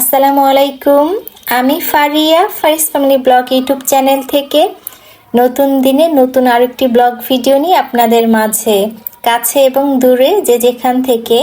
আসসালামু আলাইকুম। আমি Faria, Faris family blog YouTube channel থেকে নতুন দিনে নতুন আরেকটি ব্লগ ভিডিও নিয়ে আপনাদের মাঝে, কাছে এবং দূরে যে যেখান থেকে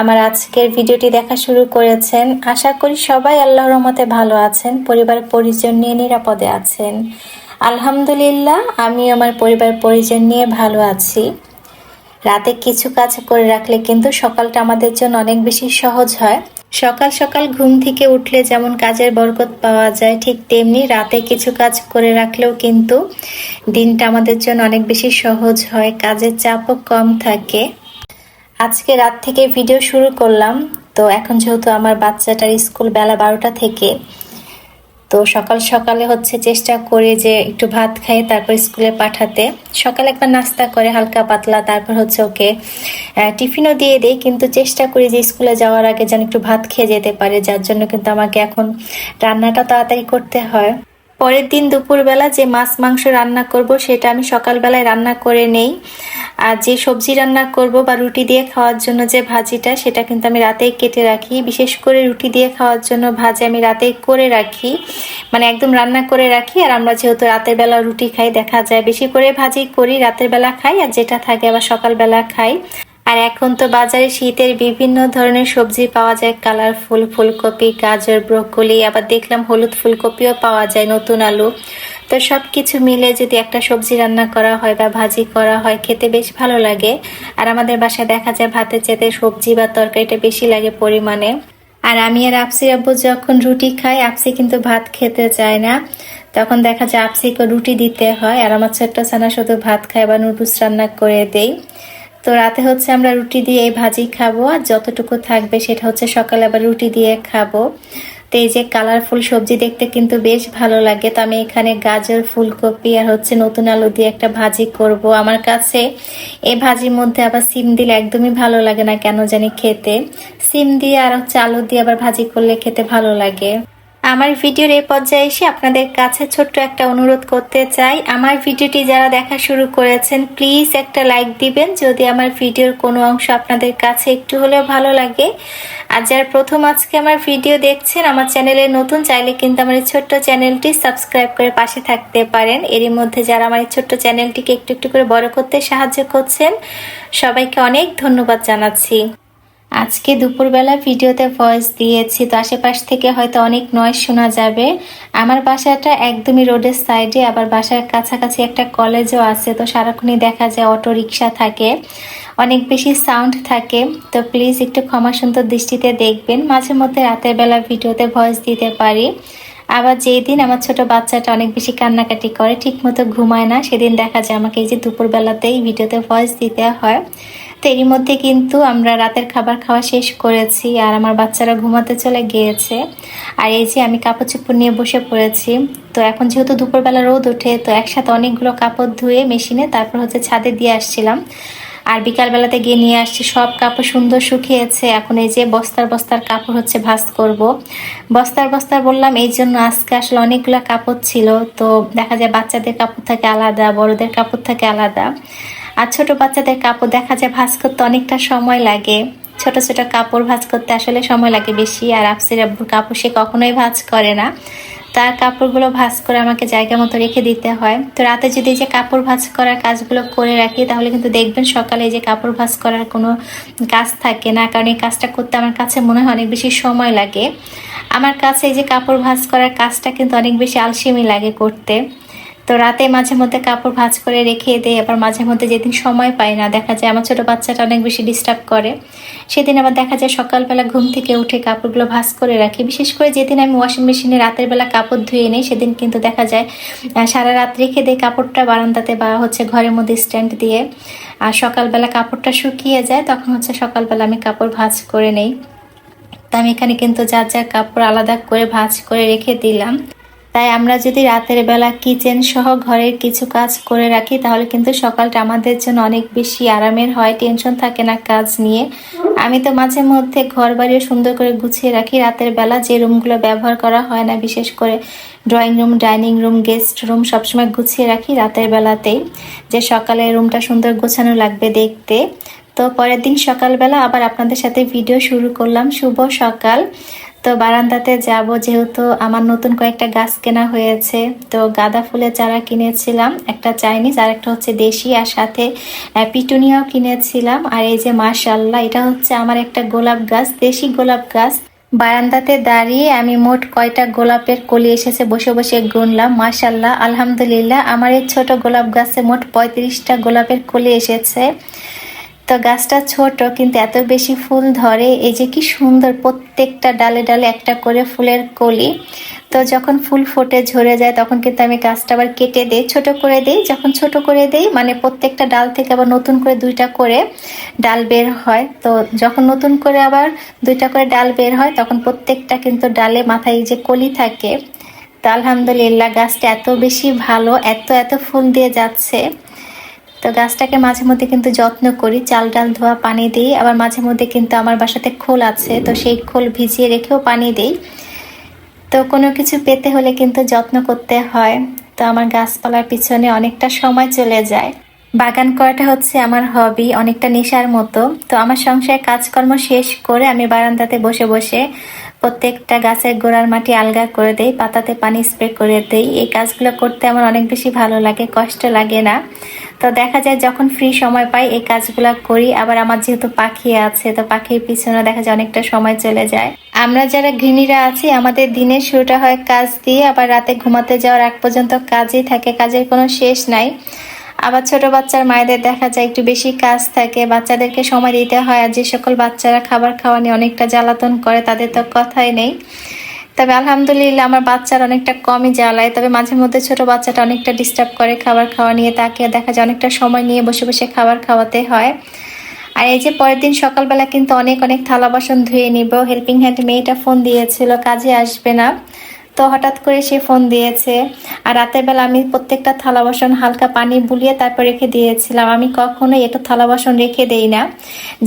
আমার আজকের ভিডিওটি দেখা শুরু করেছেন, আশা করি সবাই আল্লাহর রহমতে ভালো আছেন, পরিবার পরিজন নিয়ে নিরাপদে আছেন। আলহামদুলিল্লাহ আমি আমার পরিবার পরিজন নিয়ে ভালো আছি। রাতে কিছু কাজ করে রাখলে কিন্তু সকালটা আমাদের জন্য অনেক বেশি সহজ হয়। সকাল সকাল ঘুম থেকে উঠলে যেমন কাজের বরকত পাওয়া যায়, ঠিক তেমনি রাতে কিছু কাজ করে রাখলেও কিন্তু দিনটা আমাদের জন্য অনেক বেশি সহজ হয়, কাজের চাপও কম থাকে। আজকে রাত থেকে ভিডিও শুরু করলাম। তো এখন যেহেতু আমার বাচ্চাটার স্কুল বেলা বারোটা থেকে তো সকাল সকালে হচ্ছে চেষ্টা করে যে একটু ভাত খাই, তারপর স্কুলে পাঠাতে। সকালে একবার নাস্তা করে, হালকা পাতলা, তারপর হচ্ছে ওকে টিফিনও দিয়ে দিই, কিন্তু চেষ্টা করি যে স্কুলে যাওয়ার আগে যেন একটু ভাত খেয়ে যেতে পারে, যার জন্য কিন্তু আমাকে এখন রান্নাটা তাড়াতাড়ি করতে হয়। পরের দিন দুপুরবেলা যে মাছ মাংস রান্না করব, সেটা আমি সকালবেলায় রান্না করে নেই। আর যে সবজি রান্না করব বা রুটি দিয়ে খাওয়ার জন্য যে ভাজিটা, সেটা কিন্তু আমি রাতেই কেটে রাখি। বিশেষ করে রুটি দিয়ে খাওয়ার জন্য ভাজি আমি রাতেই করে রাখি। মানে একদম রান্না করে রাখি। আর আমরা যেহেতু রাতের বেলা রুটি খাই, দেখা যায় বেশি করে ভাজি করি, রাতের বেলা খাই। আর যেটা থাকে আবার সকালবেলা খাই। আর এখন তো বাজারে শীতের বিভিন্ন ধরনের সবজি পাওয়া যায়, কালারফুল ফুলকপি, গাজর, ব্রোকলি, আবার দেখলাম হলুদ ফুলকপিও পাওয়া যায় নতুন আলু। তো সব কিছু মিলে যদি একটা সবজি রান্না করা হয় বা ভাজি করা হয়, খেতে বেশ ভালো লাগে। আর আমাদের বাসায় দেখা যায় ভাতের চেতে সবজি বা তরকারিটা বেশি লাগে পরিমাণে। আর আমি আর আপসি আব্বু যখন রুটি খাই, আপসি কিন্তু ভাত খেতে চায় না। তখন দেখা যায় আপসিকে রুটি দিতে হয়, আর আমার ছোট্ট ছানা শুধু ভাত খায় বা নুডলস রান্না করে দেই তো রাতে হচ্ছে আমরা রুটি দিয়ে এই ভাজি খাব, আর যতটুকু থাকবে সেটা হচ্ছে সকালে আবার রুটি দিয়ে খাব। তো এই যে কালারফুল সবজি দেখতে কিন্তু বেশ ভালো লাগে। তো আমি এখানে গাজর, ফুলকপি আর হচ্ছে নতুন আলু দিয়ে একটা ভাজি করব। আমার কাছে এই ভাজির মধ্যে আবার সিম দিলে একদমই ভালো লাগে না, কেন জানি খেতে। সিম দিয়ে আর হচ্ছে আলু দিয়ে আবার ভাজি করলে খেতে ভালো লাগে। আমার ভিডিওর এই পর্যায়ে এসে আপনাদের কাছে ছোট্ট একটা অনুরোধ করতে চাই। আমার ভিডিওটি যারা দেখা শুরু করেছেন প্লিজ একটা লাইক দিবেন। যদি আমার ভিডিওর কোনো অংশ আপনাদের কাছে একটু হলেও ভালো লাগে। আর যারা প্রথম আজকে আমার ভিডিও দেখছেন, আমার চ্যানেলে নতুন, চাইলে কিন্তু আমার এই ছোট্ট চ্যানেলটি সাবস্ক্রাইব করে পাশে থাকতে পারেন। এরই মধ্যে যারা আমার এই ছোট্ট চ্যানেলটিকে একটু একটু করে বড় করতে সাহায্য করছেন, সবাইকে অনেক ধন্যবাদ জানাচ্ছি। আজকে দুপুরবেলা ভিডিওতে ভয়েস দিয়েছি, তো আশেপাশ থেকে হয়তো অনেক নয়েজ শোনা যাবে। আমার বাসাটা একদমই রোডের সাইডে আবার বাসার কাছাকাছি একটা কলেজও আছে, তো সারাক্ষণই দেখা যায় অটো রিক্সা থাকে। অনেক বেশি সাউন্ড থাকে, তো প্লিজ একটু ক্ষমা সুন্দর দৃষ্টিতে দেখবেন। মাঝে মধ্যে রাতের বেলা ভিডিওতে ভয়েস দিতে পারি। আবার যেই দিন আমার ছোট বাচ্চাটা অনেক বেশি কান্নাকাটি করে ঠিক মতো ঘুমায় না, সেদিন দেখা যায় আমাকে এই যে দুপুরবেলাতেই ভিডিওতে ভয়েস দিতে হয়। তো এরই মধ্যে কিন্তু আমরা রাতের খাবার খাওয়া শেষ করেছি আর আমার বাচ্চারা ঘুমাতে চলে গিয়েছে। আর এই যে আমি কাপড় চোপড় নিয়ে বসে পড়েছি, তো এখন যেহেতু দুপুরবেলা রোদ ওঠে, তো একসাথে অনেকগুলো কাপড় ধুয়ে মেশিনে তারপর হচ্ছে ছাদে দিয়ে আসছিলাম। আর বিকালবেলাতে গিয়ে নিয়ে আসছি, সব কাপড় সুন্দর শুকিয়েছে। এখন এই যে বস্তার বস্তার কাপড় হচ্ছে ভাঁজ করব। বস্তার বস্তার বললাম, এই জন্য আজকে আসলে অনেকগুলো কাপড় ছিল। তো দেখা যায় বাচ্চাদের কাপড় থাকে আলাদা, বড়দের কাপড় থাকে আলাদা। আর ছোট বাচ্চাদের কাপড় দেখা যায় ভাঁজ করতে অনেকটা সময় লাগে। ছোট ছোট কাপড় ভাঁজ করতে আসলে সময় লাগে বেশি, আর আপসির আব্বুর কাপড় সে কখনোই ভাঁজ করে না। তার কাপড়গুলো ভাঁজ করে আমাকে জায়গা মতো রেখে দিতে হয়। তো রাতে যদি যে কাপড় ভাঁজ করার কাজগুলো করে রাখি, তাহলে কিন্তু দেখবেন সকালে যে কাপড় ভাঁজ করার কোনো কাজ থাকে না, কারণ এই কাজটা করতে আমার কাছে মনে হয় অনেক বেশি সময় লাগে। আমার কাছে এই যে কাপড় ভাঁজ করার কাজটা কিন্তু অনেক বেশি আলসেমি লাগে করতে। তো রাতে মাঝে মধ্যে কাপড় ভাঁজ করে রেখে দেয় আবার মাঝে মধ্যে যেদিন সময় পাই না, দেখা যায় আমার ছোট বাচ্চাটা অনেক বেশি ডিস্টার্ব করে। সেদিন আবার দেখা যায় সকালবেলা ঘুম থেকে উঠে কাপড়গুলো ভাঁজ করে রাখি। বিশেষ করে যেদিন আমি ওয়াশিং মেশিনে রাতের বেলা কাপড় ধুয়ে নিই, সেদিন কিন্তু দেখা যায় সারা রাত রেখে দেয় কাপড়টা বারান্দাতে বা হচ্ছে ঘরের মধ্যে স্ট্যান্ড দিয়ে। আর সকালবেলা কাপড়টা শুকিয়ে যায়, তখন হচ্ছে সকালবেলা আমি কাপড় ভাঁজ করে নেই। তা আমি এখানে কিন্তু যার যার কাপড় আলাদা করে ভাঁজ করে রেখে দিলাম। তাই আমরা যদি রাতের বেলা কিচেন সহ ঘরের কিছু কাজ করে রাখি, তাহলে কিন্তু সকালটা আমাদের জন্য অনেক বেশি আরামের হয়, টেনশন থাকে না কাজ নিয়ে। আমি তো মাঝে মধ্যে ঘর বাড়িও সুন্দর করে গুছিয়ে রাখি। রাতের বেলা যে রুমগুলো ব্যবহার করা হয় না, বিশেষ করে drawing room, dining room, guest room, সবসময় গুছিয়ে রাখি রাতের বেলাতেই। যে সকালে রুমটা সুন্দর গোছানো লাগবে দেখতে। তো পরের দিন সকালবেলা আবার আপনাদের সাথে ভিডিও শুরু করলাম। শুভ সকাল। তো বারান্দাতে যাব যেহেতু আমার নতুন কয়েকটা গাছ কেনা হয়েছে। তো গাঁদা ফুলের চারা কিনেছিলাম, একটা চাইনিজ আর একটা হচ্ছে দেশি আর সাথে পিটুনিয়াও কিনেছিলাম। আর এই যে মাশাল্লাহ এটা হচ্ছে আমার একটা গোলাপ গাছ, দেশি গোলাপ গাছ। বারান্দাতে দাঁড়িয়ে আমি মোট কয়টা গোলাপের কলি এসেছে বসে বসে গুনলাম। মাশাল্লাহ আলহামদুলিল্লাহ, আমার এই ছোট গোলাপ গাছে মোট পঁয়ত্রিশটা গোলাপের কলি এসেছে। তো গাছটা ছোট, কিন্তু এত বেশি ফুল ধরে, এই যে কি সুন্দর প্রত্যেকটা ডালে ডালে একটা করে ফুলের কলি। তো যখন ফুল ফোটে, ঝরে যায়, তখন কিন্তু আমি গাছটা আবার কেটে দিই, ছোট করে দিই। যখন ছোট করে দিই মানে প্রত্যেকটা ডাল থেকে আবার নতুন করে দুইটা করে ডাল বের হয়। তো যখন নতুন করে আবার দুইটা করে ডাল বের হয়, তখন প্রত্যেকটা কিন্তু ডালে মাথায় যে কলি থাকে, তো আলহামদুলিল্লাহ গাছটা এত বেশি ভালো, এত এত ফুল দিয়ে যাচ্ছে। তো গাছটাকে মাঝে মধ্যে কিন্তু যত্ন করি। চাল ডাল ধোয়া পানি দিই। আবার মাঝে মধ্যে কিন্তু আমার বাসাতে খোল আছে, তো সেই খোল ভিজিয়ে রেখেও পানি দিই। তো কোনো কিছু পেতে হলে কিন্তু যত্ন করতে হয়। তো আমার গাছপালার পিছনে অনেকটা সময় চলে যায়। বাগান করাটা হচ্ছে আমার হবি, অনেকটা নেশার মতো। তো আমার সংসারে কাজকর্ম শেষ করে আমি বারান্দাতে বসে বসে প্রত্যেকটা গাছের গোড়ার মাটি আলগা করে দেই, পাতাতে পানি স্প্রে করে দেই। এই কাজগুলো করতে আমার অনেক বেশি ভালো লাগে, কষ্ট লাগে না। তো দেখা যায় যখন ফ্রি সময় পাই, এই কাজগুলো করি। আবার আমার যেহেতু পাখি আছে, তো পাখির পিছনে দেখা যায় অনেকটা সময় চলে যায়। আমরা যারা গৃহিণীরা আছি, আমাদের দিনের শুরুটা হয় কাজ দিয়ে, আবার রাতে ঘুমাতে যাওয়ার আগ পর্যন্ত কাজই থাকে, কাজের কোনো শেষ নাই। আবার ছোট বাচ্চার মায়েদের দেখা যায় একটু বেশি কাজ থাকে, বাচ্চাদেরকে সময় দিতে হয়, আর যে সকল বাচ্চারা খাবার খাওয়া নিয়ে অনেকটা জ্বালাতন করে, তাদের তো কথাই নেই। তবে আলহামদুলিল্লাহ আমার বাচ্চার অনেকটা কমই জ্বালায়। তবে মাঝে মধ্যে ছোট বাচ্চাটা অনেকটা ডিস্টার্ব করে খাবার খাওয়া নিয়ে, তাকে দেখা যায় অনেকটা সময় নিয়ে বসে বসে খাবার খাওয়াতে হয়। আর এই যে পরের দিন সকালবেলা কিন্তু অনেক অনেক থালা বাসন ধুয়ে নিব। হেল্পিং হ্যান্ড মেয়েটা ফোন দিয়েছিল, কাজে আসবে না। তো হঠাৎ করে সে ফোন দিয়েছে। আর রাতের বেলা আমি প্রত্যেকটা থালা বাসন হালকা পানি বুলিয়ে তারপর রেখে দিয়েছিলাম। আমি কখনোই এটা থালা বাসন রেখে দেই না।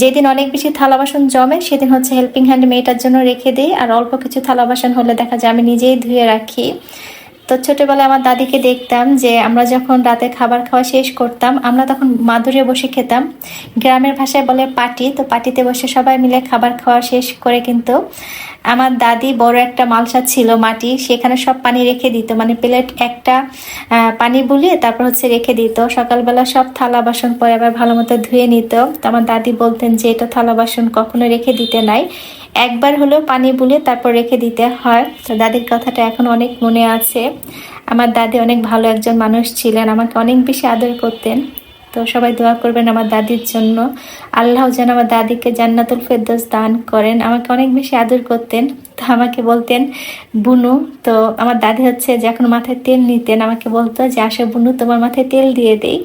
যেদিন অনেক বেশি থালা বাসন জমে, সেদিন হচ্ছে হেল্পিং হ্যান্ড মেয়েটার জন্য রেখে দিই। আর অল্প কিছু থালা বাসন হলে দেখা যায় আমি নিজেই ধুয়ে রাখি। তো ছোটবেলায় আমার দাদিকে দেখতাম যে আমরা যখন রাতে খাবার খাওয়া শেষ করতাম, আমরা তখন মাদুরে বসে খেতাম। গ্রামের ভাষায় বলে পাটি, তো পাটিতে বসে সবাই মিলে খাবার খাওয়া শেষ করে কিন্তু আমার দাদি বড় একটা মালসা ছিল মাটি, সেখানে সব পানি রেখে দিত। মানে প্লেট একটা পানি বুলিয়ে তারপর হচ্ছে রেখে দিত। সকালবেলা সব থালা বাসন পরে আবার ভালো মতো ধুয়ে নিত। তো আমার দাদি বলতেন যে, এটা থালা বাসন কখনো রেখে দিতে নাই। একবার হলেও পানি বুলিয়ে তারপর রেখে দিতে হয়। তো দাদির কথাটা এখন অনেক মনে আছে। আমার দাদি অনেক ভালো একজন মানুষ ছিলেন, আমাকে অনেক বেশি আদর করতেন। তো সবাই দোয়া করবেন আমার দাদির জন্য। আল্লাহ যেন আমার দাদিকে জান্নাতুল ফেরদোস দান করেন, আমাকে অনেক বেশি আদর করতেন। তো আমাকে বলতেন, বুনু, তো আমার দাদি হচ্ছে যখন মাথায় তেল নিতেন। আমাকে বলতো যে, আসে বুনু, তোমার মাথায় তেল দিয়ে দেই।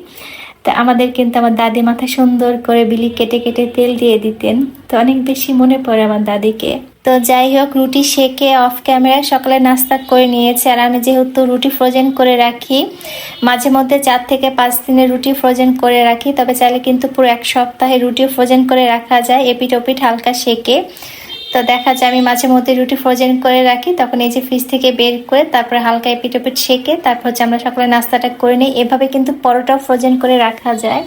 তো আমাদের কিন্তু আমার দাদি মাথায় সুন্দর করে বিলি কেটে কেটে তেল দিয়ে দিতেন। তো অনেক বেশি মনে পড়ে আমার দাদিকে। তো যাই হোক, রুটি সেকে অফ ক্যামেরায় সকালে নাস্তা করে নিয়েছে। আর আমি যেহেতু রুটি ফ্রোজেন করে রাখি, মাঝে মধ্যে চার থেকে পাঁচ দিনের রুটি ফ্রোজেন করে রাখি। তবে চাইলে কিন্তু পুরো এক সপ্তাহে রুটি ফ্রোজেন করে রাখা যায়। এপিট ওপিট হালকা সেকে। তো দেখা যায় আমি মাঝে মধ্যে রুটি ফ্রোজেন করে রাখি, তখন এই যে ফ্রিজ থেকে বের করে তারপরে হালকা এপিট ওপিট সেকে তারপর হচ্ছে আমরা সকালে নাস্তাটা করে নিই। এভাবে কিন্তু পরোটাও ফ্রোজেন করে রাখা যায়।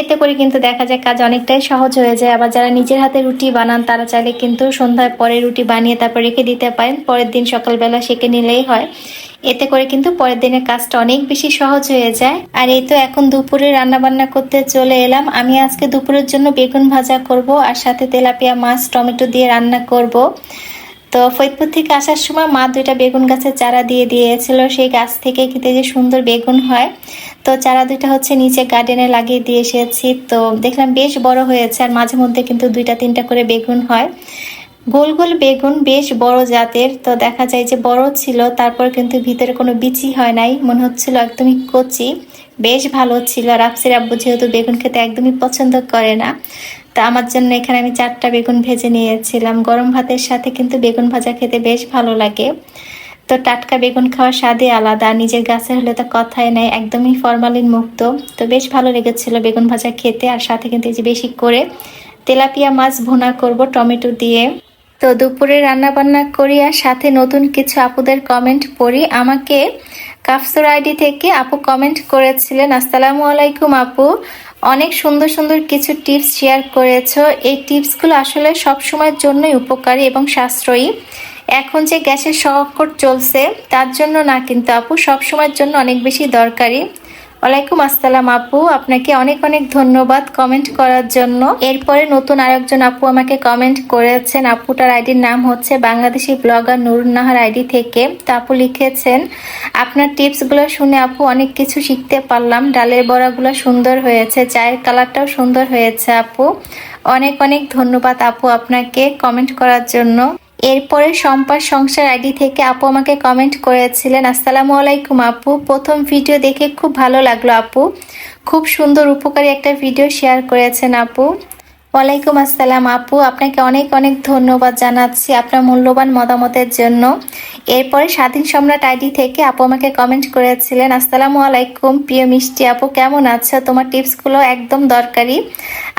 এতে করে কিন্তু দেখা যায় কাজ অনেকটাই সহজ হয়ে যায়। আবার যারা নিজের হাতে রুটি বানান, তারা চাইলে কিন্তু সন্ধ্যায় পরে রুটি বানিয়ে তারপর রেখে দিতে পারেন। পরের দিন সকালবেলা সেকে নিলেই হয়। এতে করে কিন্তু পরের দিনের কাজটা অনেক বেশি সহজ হয়ে যায়। আর এই তো এখন দুপুরে রান্না বান্না করতে চলে এলাম। আমি আজকে দুপুরের জন্য বেগুন ভাজা করব আর সাথে তেলাপিয়া মাছ, টমেটো দিয়ে রান্না করব। তো ফরিদপুর থেকে আসার সময় মা দুইটা বেগুন গাছের চারা দিয়ে দিয়েছিল। সেই গাছ থেকে কিন্তু যে সুন্দর বেগুন হয়। তো চারা দুইটা হচ্ছে নিচে গার্ডেনে লাগিয়ে দিয়ে এসেছি। তো দেখলাম বেশ বড় হয়েছে আর মাঝে মধ্যে কিন্তু দুইটা তিনটা করে বেগুন হয়। গোল গোল বেগুন, বেশ বড় জাতের। তো দেখা যায় যে বড় ছিল, তারপর কিন্তু ভিতরে কোনো বিচি হয় নাই। মনে হচ্ছিল একদমই কচি। বেশ ভালো ছিল। আর আফসির আব্বু যেহেতু বেগুন খেতে একদমই পছন্দ করে না, তা আমার জন্য এখানে আমি চারটা বেগুন ভেজে নিয়েছিলাম। গরম ভাতের সাথে কিন্তু বেগুন ভাজা খেতে বেশ ভালো লাগে। তো টাটকা বেগুন খাওয়ার স্বাদে আলাদা। নিজের গাছে হলে তো কথাই নাই, একদমই ফরমালিন মুক্ত। তো বেশ ভালো লেগেছিল বেগুন ভাজা খেতে। আর সাথে কিন্তু এই যে বেশি করে তেলাপিয়া মাছ ভুনা করব টমেটো দিয়ে। তো দুপুরে রান্না বান্না করি আর সাথে নতুন কিছু আপুদের কমেন্ট পড়ি। আমাকে কাফসুর আইডি থেকে আপু কমেন্ট করেছিলেন, আসসালামু আলাইকুম আপু। অনেক সুন্দর সুন্দর কিছু টিপস শেয়ার করেছ। এই টিপসগুলো আসলে সব সময়ের জন্যই উপকারী এবং সাশ্রয়ী। এখন যে গ্যাসের সংকট চলছে, তার জন্য না কিন্তু আপু সব সময়ের জন্য অনেক বেশি দরকারি। ওয়ালাইকুম আসসালাম আপু। আপনাকে অনেক অনেক ধন্যবাদ কমেন্ট করার জন্য। এরপরে নতুন আরেকজন আপু আমাকে কমেন্ট করেছেন। আপুটার আইডির নাম হচ্ছে বাংলাদেশি ব্লগার নুরুন্নাহার আইডি থেকে। তো আপু লিখেছেন, আপনার টিপসগুলো শুনে আপু অনেক কিছু শিখতে পারলাম। ডালের বড়াগুলো সুন্দর হয়েছে, চায়ের কালারটাও সুন্দর হয়েছে আপু। অনেক অনেক ধন্যবাদ আপু আপনাকে কমেন্ট করার জন্য। এরপরে সম্পার সংসার আইডি থেকে আপু আমাকে কমেন্ট করেছিলেন, আসসালামু আলাইকুম আপু, প্রথম ভিডিও দেখে খুব ভালো লাগল আপু। খুব সুন্দর, উপকারী একটা ভিডিও শেয়ার করেছেন আপু। ওয়ালাইকুম আসসালাম আপু, আপনাকে অনেক অনেক ধন্যবাদ জানাচ্ছি আপনার মূল্যবান মতামতের জন্য। এরপরে স্বাধীন সম্রাট আইডি থেকে আপু আমাকে কমেন্ট করেছিলেন, আসসালামু আলাইকুম প্রিয় মিষ্টি আপু, কেমন আছো? তোমার টিপসগুলো একদম দরকারি।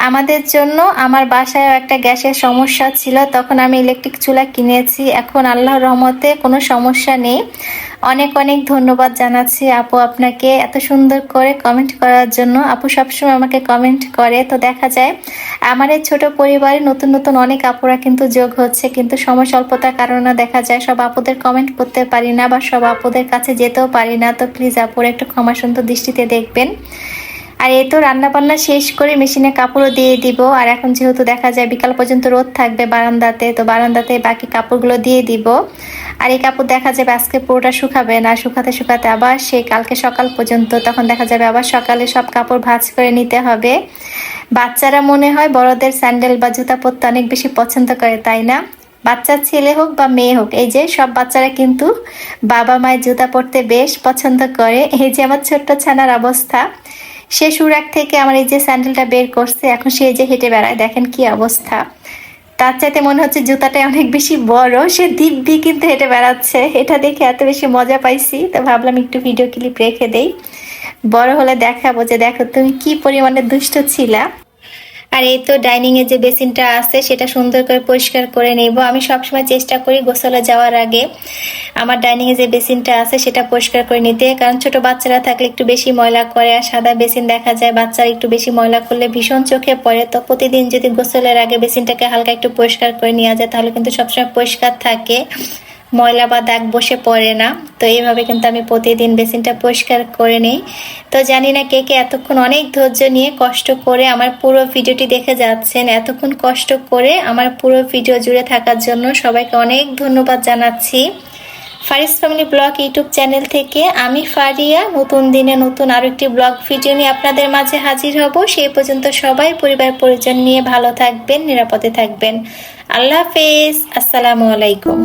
আমাদের জন্য আমার বাসায় একটা গ্যাসের সমস্যা ছিল, তখন আমি ইলেকট্রিক চুলা কিনেছি। এখন আল্লাহর রহমতে কোনো সমস্যা নেই। অনেক অনেক ধন্যবাদ জানাচ্ছি আপু আপনাকে এত সুন্দর করে কমেন্ট করার জন্য। আপু সবসময় আমাকে কমেন্ট করে, তো দেখা যায়, আমার এই ছোট পরিবারে নতুন নতুন অনেক আপুরা কিন্তু যোগ হচ্ছে, কিন্তু সময় স্বল্পতার কারণে দেখা যায় সব আপুদের কমেন্ট করতে পারি না বা সব আপুদের কাছে যেতেও পারি না। তো প্লিজ আপুরা একটু ক্ষমাসন্ত দৃষ্টিতে দেখবেন। আর এ তো রান্না বান্না শেষ করে মেশিনে কাপড়ও দিয়ে দিব। আর এখন যেহেতু দেখা যায় বিকাল পর্যন্ত রোদ থাকবে বারান্দাতে, তো বারান্দাতে বাকি কাপড়গুলো দিয়ে দিব। আর এই কাপড় দেখা যাবে আজকে পুরোটা শুকাবে না, শুকাতে শুকাতে আবার সেই কালকে সকাল পর্যন্ত, তখন দেখা যাবে আবার সকালে সব কাপড় ভাজ করে নিতে হবে। বাচ্চারা মনে হয় বড়দের স্যান্ডেল বা জুতা পরতে অনেক বেশি পছন্দ করে, তাই না? বাচ্চা ছেলে হোক বা মেয়ে হোক, এই যে সব বাচ্চারা কিন্তু বাবা মায়ের জুতা পরতে বেশ পছন্দ করে। এই যে আমার ছোট্ট ছানার অবস্থা। সে সুরাক থেকে আমার এই যে স্যান্ডেলটা বের করছে, এখন সে যে হেঁটে বেড়ায়, দেখেন কি অবস্থা। তার চাইতে মনে হচ্ছে জুতাটা অনেক বেশি বড়, সে দিব্যি কিন্তু হেঁটে বেড়াচ্ছে। এটা দেখে এত বেশি মজা পাইছি, তো ভাবলাম একটু ভিডিও ক্লিপ রেখে দেই। বড় হলে দেখাবো যে দেখো তুমি কি পরিমাণে দুষ্ট ছিলা। আর এই তো ডাইনিং এর যে বেসিনটা আছে, সেটা সুন্দর করে পরিষ্কার করে নেব। আমি সবসময় চেষ্টা করি গোসলে যাওয়ার আগে আমার ডাইনিং এর যে বেসিনটা আছে, সেটা পরিষ্কার করে নিতে। কারণ ছোট বাচ্চারা থাকলে একটু বেশি ময়লা করে, আর সাদা বেসিন দেখা যায়, বাচ্চারা একটু বেশি ময়লা করলে ভীষণ চোখে পড়ে। তো প্রতিদিন যদি গোসলের আগে বেসিনটাকে হালকা একটু পরিষ্কার করে নেওয়া যায়, তাহলে কিন্তু সবসময় পরিষ্কার থাকে। ময়লা বা দাগ বসে পড়ে না। তো এইভাবে কিন্তু আমি প্রতিদিন বেসিনটা পরিষ্কার করে নিই। তো জানি না কে কে এতক্ষণ অনেক ধৈর্য নিয়ে কষ্ট করে আমার পুরো ভিডিওটি দেখে যাচ্ছেন, এতক্ষণ কষ্ট করে আমার পুরো ভিডিও জুড়ে থাকার জন্য সবাইকে অনেক ধন্যবাদ জানাচ্ছি। Faris family blog YouTube channel থেকে আমি ফারিয়া। নতুন দিনে নতুন আরও একটি ব্লগ ভিডিও নিয়ে আপনাদের মাঝে হাজির হব। সেই পর্যন্ত সবাই পরিবার পরিজন নিয়ে ভালো থাকবেন, নিরাপদে থাকবেন। আল্লাহ হাফেজ। আসসালামু আলাইকুম।